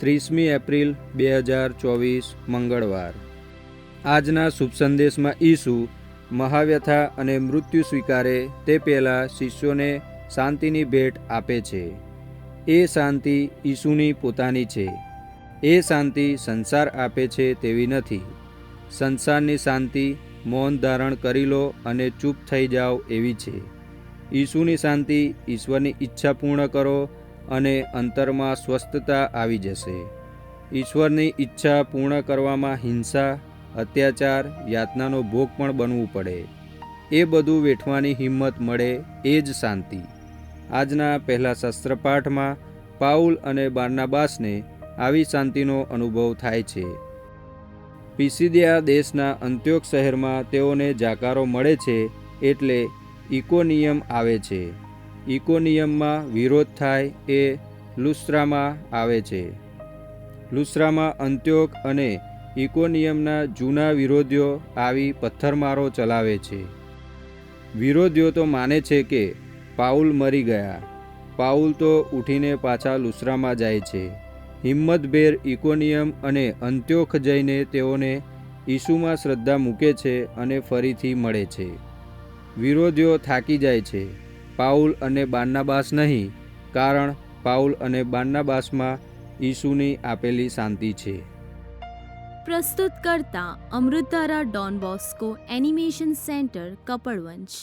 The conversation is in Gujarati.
ત્રીસમી એપ્રિલ બે હજાર ચોવીસ, મંગળવાર. આજના શુભ સંદેશમાં ઈસુ મહાવ્યથા અને મૃત્યુ સ્વીકારે તે પહેલાં શિષ્યોને શાંતિની ભેટ આપે છે. એ શાંતિ ઈસુની પોતાની છે. એ શાંતિ સંસાર આપે છે તેવી નથી. સંસારની શાંતિ મૌન ધારણ કરી લો અને ચૂપ થઈ જાઓ એવી છે. ઈસુની શાંતિ ઈશ્વરની ઈચ્છા પૂર્ણ કરો અને અંતરમાં સ્વસ્થતા આવી જશે. ઈશ્વરની ઈચ્છા પૂર્ણ કરવામાં હિંસા, અત્યાચાર, યાતનાનો ભોગ પણ બનવું પડે. એ બધું વેઠવાની હિંમત મળે એ જ શાંતિ. આજના પહેલા શસ્ત્રપાઠમાં પાઉલ અને બારનાબાસને આવી શાંતિનો અનુભવ થાય છે. પિસિદિયા દેશના અંત્યોક શહેરમાં તેઓને જાકારો મળે છે એટલે ઇકોનિયમ આવે છે. ઇકોનિયમમાં વિરોધ થાય એ લુસ્ત્રામાં આવે છે. લુસ્ત્રામાં અંત્યોક અને ઇકોનિયમના જૂના વિરોધીઓ આવી પથ્થરમારો ચલાવે છે. વિરોધીઓ તો માને છે કે પાઉલ મરી ગયા. પાઉલ તો ઉઠીને પાછા લુસરામાં જાય છે. હિંમતભેર ઇકોનિયમ અને અંત્યોખ જઈને તેઓને ઈસુમાં શ્રદ્ધા મૂકે છે અને ફરીથી મળે છે. વિરોધીઓ થાકી જાય છે. પાઉલ અને બાન્નાબાસ નહીં, કારણ પાઉલ અને બાન્નાબાસમાં ઈસુની આપેલી શાંતિ છે. પ્રસ્તુત કરતા Amrutdhara Don Bosco animation centre Kapadvanj